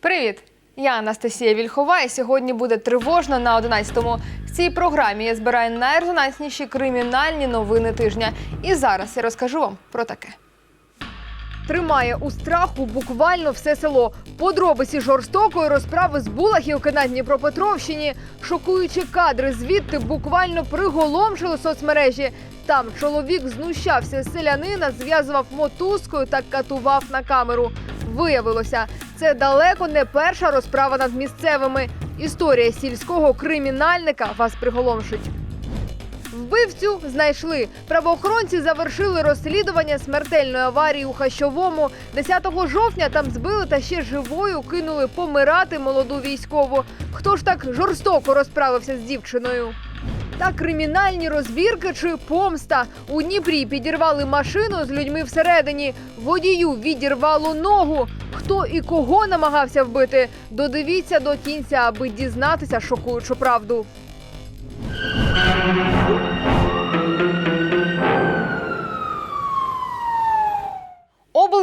Привіт! Я Анастасія Вільхова, і сьогодні буде тривожно на 11-му. В цій програмі я збираю найрезонансніші кримінальні новини тижня. І зараз я розкажу вам про таке. Тримає у страху буквально все село. Подробиці жорстокої розправи з Булахівки на Дніпропетровщині. Шокуючі кадри звідти буквально приголомшили соцмережі. Там чоловік знущався з селянина, зв'язував мотузкою та катував на камеру. Виявилося, це далеко не перша розправа над місцевими. Історія сільського кримінальника вас приголомшить. Вбивцю знайшли. Правоохоронці завершили розслідування смертельної аварії у Хащовому. 10 жовтня там збили та ще живою кинули помирати молоду військову. Хто ж так жорстоко розправився з дівчиною? Та кримінальні розбірки чи помста у Дніпрі підірвали машину з людьми всередині. Водію відірвало ногу. Хто і кого намагався вбити? Додивіться до кінця, аби дізнатися шокуючу правду.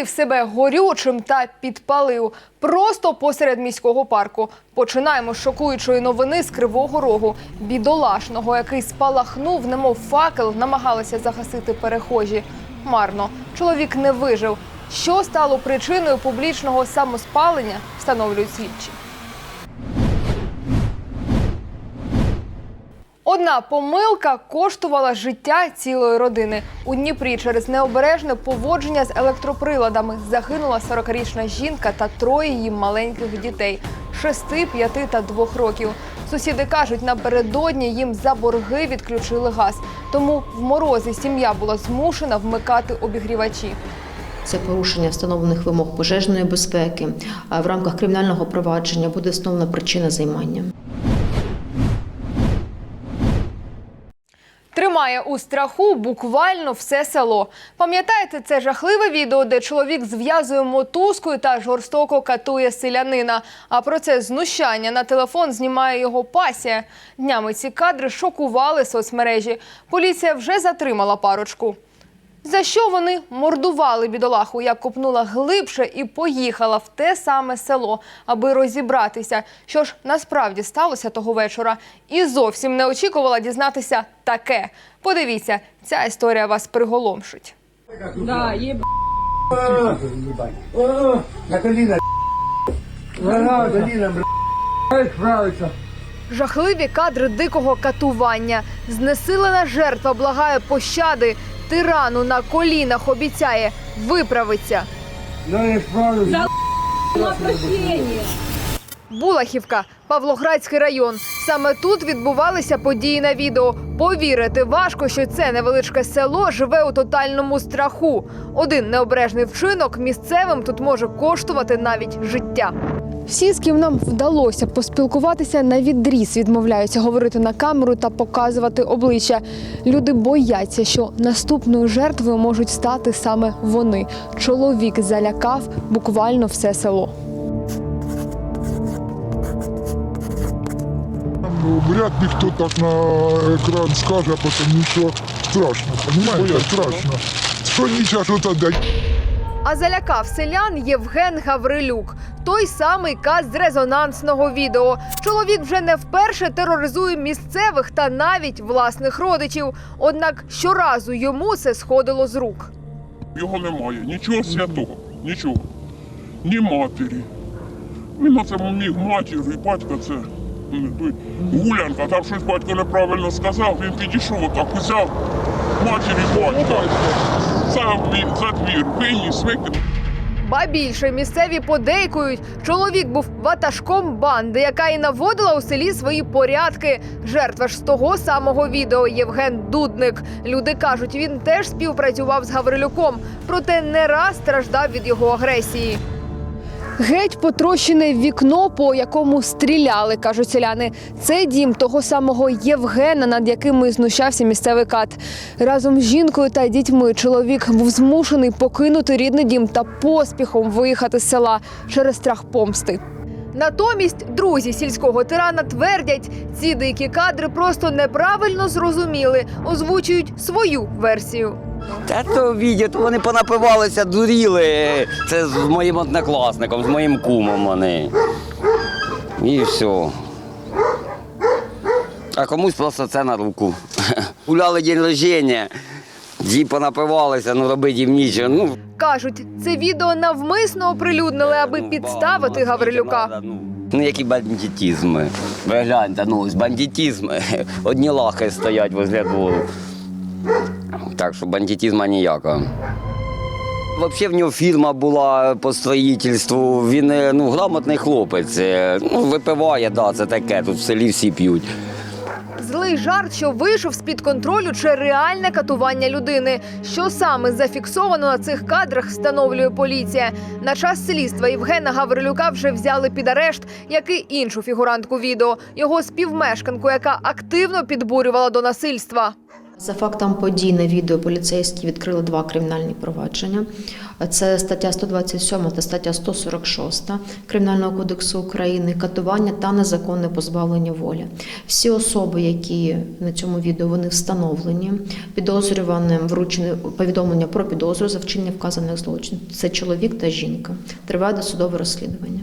Облив себе горючим та підпалив просто посеред міського парку. Починаємо з шокуючої новини з кривого рогу. Бідолашного, який спалахнув, немов факел, намагалися загасити перехожі. Марно чоловік не вижив. Що стало причиною публічного самоспалення, встановлюють слідчі. Одна помилка коштувала життя цілої родини. У Дніпрі через необережне поводження з електроприладами загинула 40-річна жінка та троє її маленьких дітей 6, 5 та 2 років. Сусіди кажуть, напередодні їм за борги відключили газ. Тому в морозі сім'я була змушена вмикати обігрівачі. Це порушення встановлених вимог пожежної безпеки. В рамках кримінального провадження буде встановлена причина займання. Тримає у страху буквально все село. Пам'ятаєте це жахливе відео, де чоловік зв'язує мотузкою та жорстоко катує селянина. А про це знущання на телефон знімає його пасія. Днями ці кадри шокували соцмережі. Поліція вже затримала парочку. За що вони мордували бідолаху? Я копнула глибше і поїхала в те саме село, аби розібратися, що ж насправді сталося того вечора. І зовсім не очікувала дізнатися таке. Подивіться, ця історія вас приголомшить. Да. На коліна. Справиться. Жахливі кадри дикого катування. Знесилена жертва благає пощади. Тирану на колінах обіцяє виправиться. Не. На. Булахівка, Павлоградський район. Саме тут відбувалися події на відео. Повірити важко, що це невеличке село живе у тотальному страху. Один необережний вчинок місцевим тут може коштувати навіть життя. Всі, з ким нам вдалося поспілкуватися, на відріз відмовляються говорити на камеру та показувати обличчя. Люди бояться, що наступною жертвою можуть стати саме вони. Чоловік залякав буквально все село. Ну, вряд ли кто так на экран скажет, потому что страшно, понимаете, страшно. Звоните что-то дать. А залякав селян Євген Гаврилюк, той самий каз з резонансного відео. Чоловік вже не вперше тероризує місцевих та навіть власних родичів. Однак щоразу йому це сходило з рук. Його немає, нічого святого, нічого. Ні матері. Він оце міг матір і батька це гулянка, там щось батько неправильно сказав, він підійшов отак, взяв матір і батька. За, за двір, виніс, викинув. Ба більше місцеві подейкують. Чоловік був ватажком банди, яка і наводила у селі свої порядки. Жертва ж з того самого відео Євген Дудник. Люди кажуть, він теж співпрацював з Гаврилюком, проте не раз страждав від його агресії. Геть потрощене вікно, по якому стріляли, кажуть селяни. Це дім того самого Євгена, над яким знущався місцевий кат. Разом з жінкою та дітьми чоловік був змушений покинути рідний дім та поспіхом виїхати з села через страх помсти. Натомість друзі сільського тирана твердять, ці дикі кадри просто неправильно зрозуміли, озвучують свою версію. Та то відео, то вони понапивалися, дуріли. Це з моїм однокласником, з моїм кумом вони. І все. А комусь просто це на руку. Гуляли день рождення, ді понапивалися, ну робити їм нічого. Ну, Кажуть, це відео навмисно оприлюднили, аби ну, підставити Гаврилюка. Ну, ну які бандитізми. Ви гляньте, ну ось бандитізми. Одні лахи стоять возле двору. Так що бандитізма ніякого. Взагалі в нього фірма була по строїтельству. Він е, ну, грамотний хлопець. Е, Ну, випиває, да, це таке, тут в селі всі п'ють. Злий жарт, що вийшов з-під контролю, чи реальне катування людини. Що саме зафіксовано на цих кадрах, встановлює поліція. На час слідства Євгена Гаврилюка вже взяли під арешт, як і іншу фігурантку відео, його співмешканку, яка активно підбурювала до насильства. За фактом подій на відео поліцейські відкрили два кримінальні провадження. Це стаття 127 та стаття 146 Кримінального кодексу України катування та незаконне позбавлення волі. Всі особи, які на цьому відео вони встановлені, підозрюваним вручені повідомлення про підозру за вчинення вказаних злочинів. Це чоловік та жінка. Триває досудове розслідування.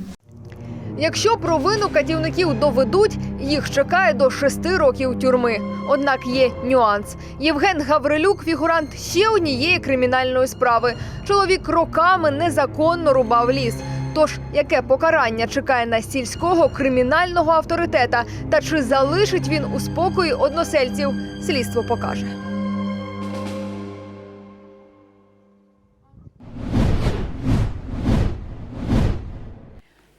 Якщо провину катівників доведуть, їх чекає до шести років тюрми. Однак є нюанс. Євген Гаврилюк фігурант ще однієї кримінальної справи. Чоловік роками незаконно рубав ліс. Тож яке покарання чекає на сільського кримінального авторитета, та чи залишить він у спокої односельців? Слідство покаже.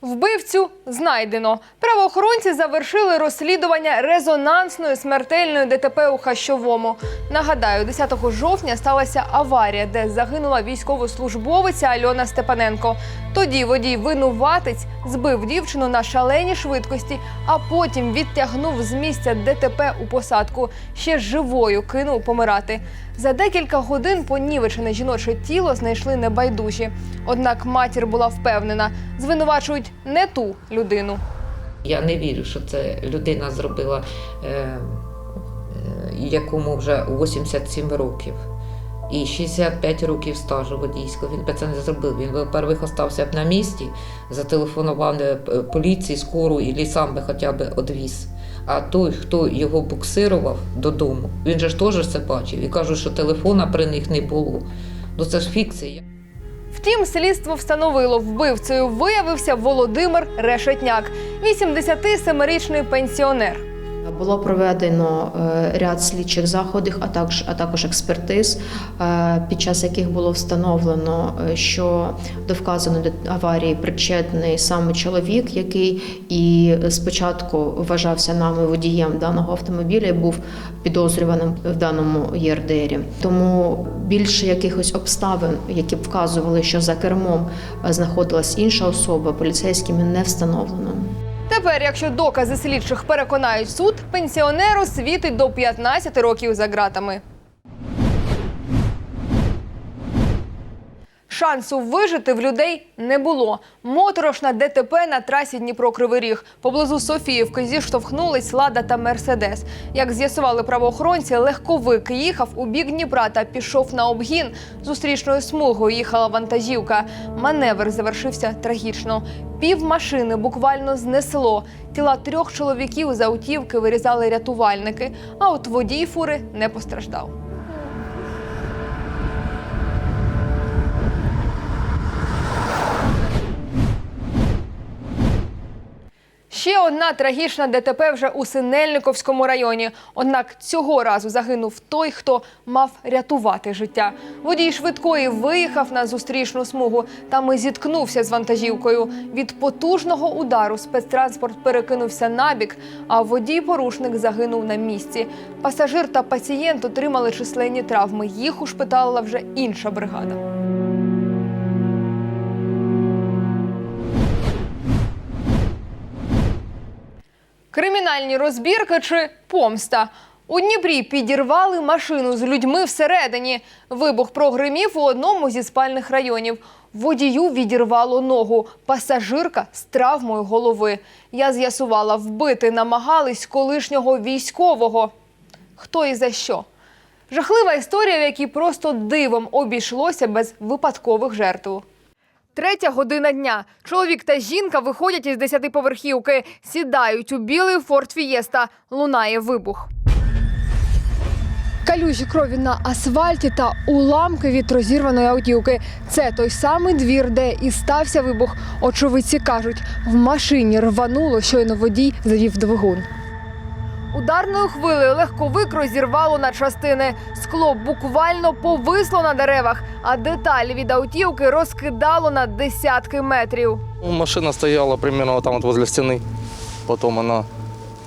Вбивцю знайдено. Правоохоронці завершили розслідування резонансної смертельної ДТП у Хащовому. Нагадаю, 10 жовтня сталася аварія, де загинула військовослужбовиця Альона Степаненко. Тоді водій винуватець збив дівчину на шаленій швидкості, а потім відтягнув з місця ДТП у посадку. Ще живою кинув помирати. За декілька годин понівечене жіноче тіло знайшли небайдужі. Однак матір була впевнена, звинувачують не ту людину. Я не вірю, що це людина зробила, е, е, якому вже 87 років. І 65 років стажу водійського. Він би це не зробив. Він би перших остався б на місці, зателефонував е, поліції, скору і сам би хоча б одвіз. А той, хто його буксирував додому, він же ж теж це бачив. І кажуть, що телефона при них не було. Ну це ж фікція. Втім, слідство встановило, вбивцею виявився Володимир Решетняк, 87-річний пенсіонер. Було проведено е, ряд слідчих заходів, а також, а також експертиз, е, під час яких було встановлено, е, що до вказаної аварії причетний саме чоловік, який і спочатку вважався нами водієм даного автомобіля, і був підозрюваним в даному ЄРДРі. Тому більше якихось обставин, які б вказували, що за кермом е, знаходилась інша особа, поліцейськими не встановлено. Тепер, якщо докази слідчих переконають суд, пенсіонеру світить до 15 років за ґратами. Шансу вижити в людей не було. Моторошна ДТП на трасі Дніпро-Кривий Ріг. Поблизу Софіївки зіштовхнулись Лада та Мерседес. Як з'ясували правоохоронці, легковик їхав у бік Дніпра та пішов на обгін. Зустрічною смугою їхала вантажівка. Маневр завершився трагічно. Пів машини буквально знесло. Тіла трьох чоловіків з автівки вирізали рятувальники, а от водій фури не постраждав. Ще одна трагічна ДТП вже у Синельниковському районі. Однак цього разу загинув той, хто мав рятувати життя. Водій швидкої виїхав на зустрічну смугу. Там і зіткнувся з вантажівкою. Від потужного удару спецтранспорт перекинувся набік, а водій-порушник загинув на місці. Пасажир та пацієнт отримали численні травми. Їх ушпиталила вже інша бригада. Кримінальні розбірки чи помста. У Дніпрі підірвали машину з людьми всередині. Вибух прогримів у одному зі спальних районів. Водію відірвало ногу. Пасажирка з травмою голови. Я з'ясувала, вбити намагались колишнього військового. Хто і за що? Жахлива історія, в якій просто дивом обійшлося без випадкових жертв. Третя година дня. Чоловік та жінка виходять із десятиповерхівки, сідають у білий Форд Фієста. Лунає вибух. Калюжі крові на асфальті та уламки від розірваної автівки. Це той самий двір, де і стався вибух. Очевидці кажуть, в машині рвануло, щойно водій завів двигун. Ударною хвилею легковик розірвало на частини. Скло буквально повисло на деревах, а деталі від автівки розкидало на десятки метрів. Ну, Машина стояла примерно вот там вот возле стены. Потом она,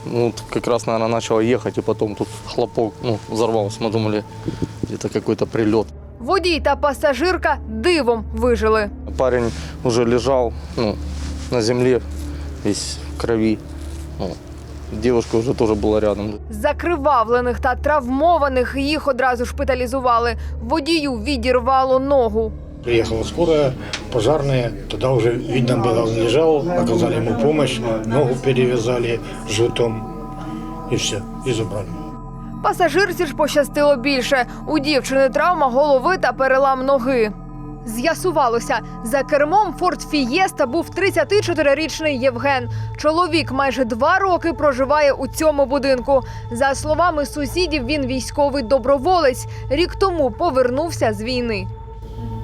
ну, вот как раз, наверное, начала ехать, и потом тут хлопок, ну, взорвался. Мы думали, это какой-то прилет. Водій та пасажирка дивом вижили. Парень уже лежал, ну, на земле, весь в крови. Ну, девушка уже тоже была рядом. Закривавлених та травмованих їх одразу шпиталізували. Водію відірвало ногу. Приехала скорая, пожарные, тогда уже видно было, он лежал, оказали ему помощь, ногу перевязали жгутом и все, и забрали. Пасажирці ж пощастило більше. У дівчини травма голови та перелам ноги. З'ясувалося, за кермом Форд Фієста був 34-річний Євген. Чоловік майже два роки проживає у цьому будинку. За словами сусідів, він військовий доброволець. Рік тому повернувся з війни.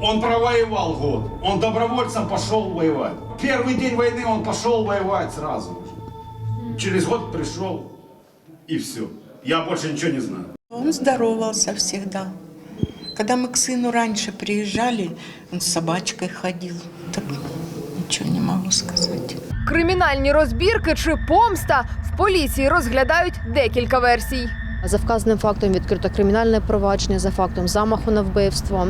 Он провоевал год. Он добровольцем пошел воевать. Первый день войны он пошел воевать сразу. Через год пришел и все. Я больше ничего не знаю. Он здоровался всегда. Когда мы к сыну раньше приезжали, он с собачкой ходил. Так ничего не могу сказать. Кримінальні розбірки чи помста в поліції розглядають декілька версій. За вказаним фактом відкрито кримінальне провадження за фактом замаху на вбивство.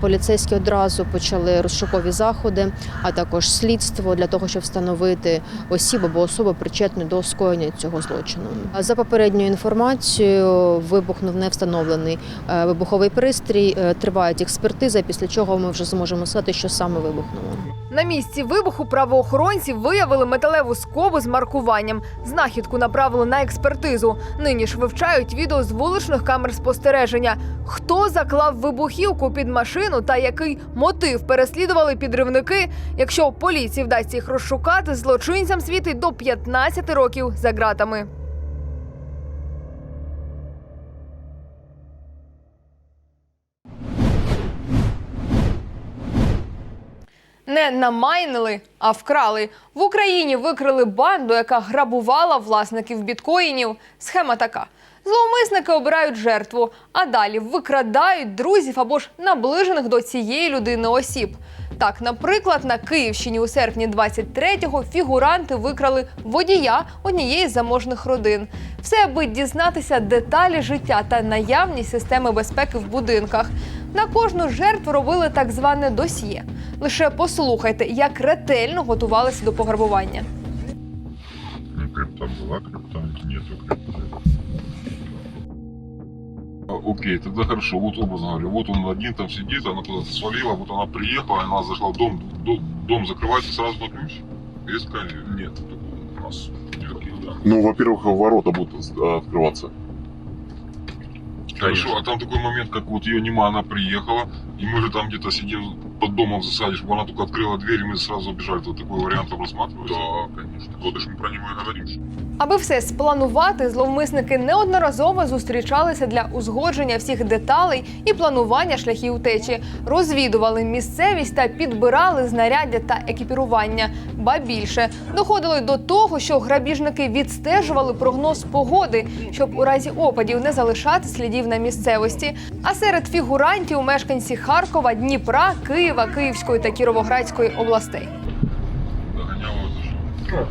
Поліцейські одразу почали розшукові заходи, а також слідство для того, щоб встановити осіб або особи причетні до скоєння цього злочину. За попередньою інформацією, вибухнув невстановлений е, вибуховий пристрій. Е, Тривають експертиза, після чого ми вже зможемо сказати, що саме вибухнуло. На місці вибуху правоохоронці виявили металеву скобу з маркуванням. Знахідку направили на експертизу. Нині ж вивчають відео з вуличних камер спостереження. Хто заклав вибухівку під машину та який мотив переслідували підривники? Якщо поліції вдасться їх розшукати, злочинцям світить до 15 років за ґратами. Не намайнили, а вкрали. В Україні викрили банду, яка грабувала власників біткоїнів. Схема така: зловмисники обирають жертву, а далі викрадають друзів або ж наближених до цієї людини осіб. Так, наприклад, на Київщині у серпні 23-го фігуранти викрали водія однієї з заможних родин. Все, аби дізнатися деталі життя та наявність системи безпеки в будинках. На кожну жертву робили так зване досьє. Лише послухайте, як ретельно готувалися до пограбування. Крипта была, крипта нету крипты. Окей, тогда хорошо, вот образно говоря, вот он один там сидит, она куда-то свалила, вот она приехала, она зашла в дом, дом, дом закрывается сразу на ключ. Есть конечно? Нет, такого у нас да. Ну, во-первых, ворота будут открываться. Хорошо, а там такой момент, как вот ее нема, она приехала, и мы же там где-то сидим под домом в засаде, чтобы она только открыла дверь, и мы сразу убежали. То такой вариант там рассматривается? Да, конечно. Вот уж мы про него и говорим. что- Аби все спланувати, зловмисники неодноразово зустрічалися для узгодження всіх деталей і планування шляхів утечі, розвідували місцевість та підбирали знаряддя та екіпірування. Ба більше доходили до того, що грабіжники відстежували прогноз погоди, щоб у разі опадів не залишати слідів на місцевості. А серед фігурантів мешканці Харкова, Дніпра, Києва, Київської та Кіровоградської областей. Догоняла это же.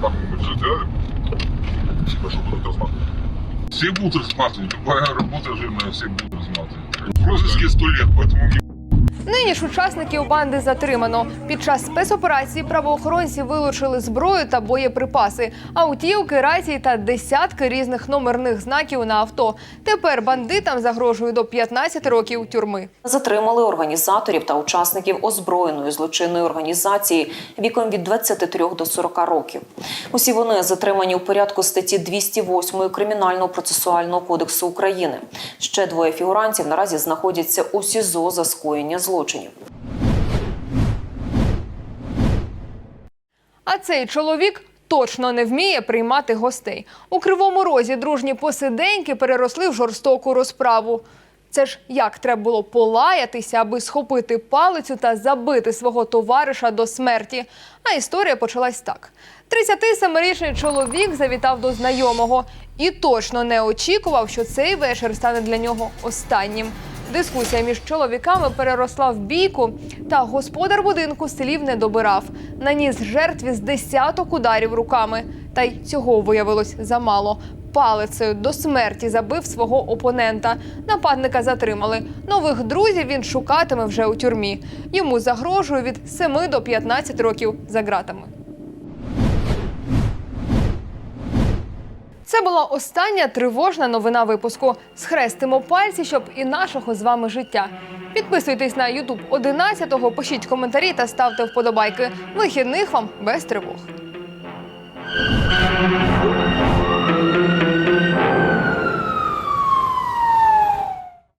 Как мы же делали? Типа, что будут рассматривать. Все будут рассматривать. Любая работа жирная, все будут рассматривать. В розыске сто лет, поэтому не Нині ж учасників банди затримано. Під час спецоперації правоохоронці вилучили зброю та боєприпаси, автівки, рації та десятки різних номерних знаків на авто. Тепер бандитам загрожує до 15 років тюрми. Затримали організаторів та учасників озброєної злочинної організації віком від 23 до 40 років. Усі вони затримані у порядку статті 208 Кримінального процесуального кодексу України. Ще двоє фігурантів наразі знаходяться у СІЗО за скоєння злочинів. А цей чоловік точно не вміє приймати гостей. У кривому розі дружні посиденьки переросли в жорстоку розправу. Це ж як треба було полаятися, аби схопити палицю та забити свого товариша до смерті. А історія почалась так: 37-річний чоловік завітав до знайомого і точно не очікував, що цей вечір стане для нього останнім. Дискусія між чоловіками переросла в бійку, та господар будинку слів не добирав. Наніс жертві з десяток ударів руками. Та й цього виявилось замало. Палицею до смерті забив свого опонента. Нападника затримали. Нових друзів він шукатиме вже у тюрмі. Йому загрожує від 7 до 15 років за ґратами. Це була остання тривожна новина випуску. Схрестимо пальці, щоб і нашого з вами життя. Підписуйтесь на Ютуб 11-го, пишіть коментарі та ставте вподобайки. Вихідних вам без тривог.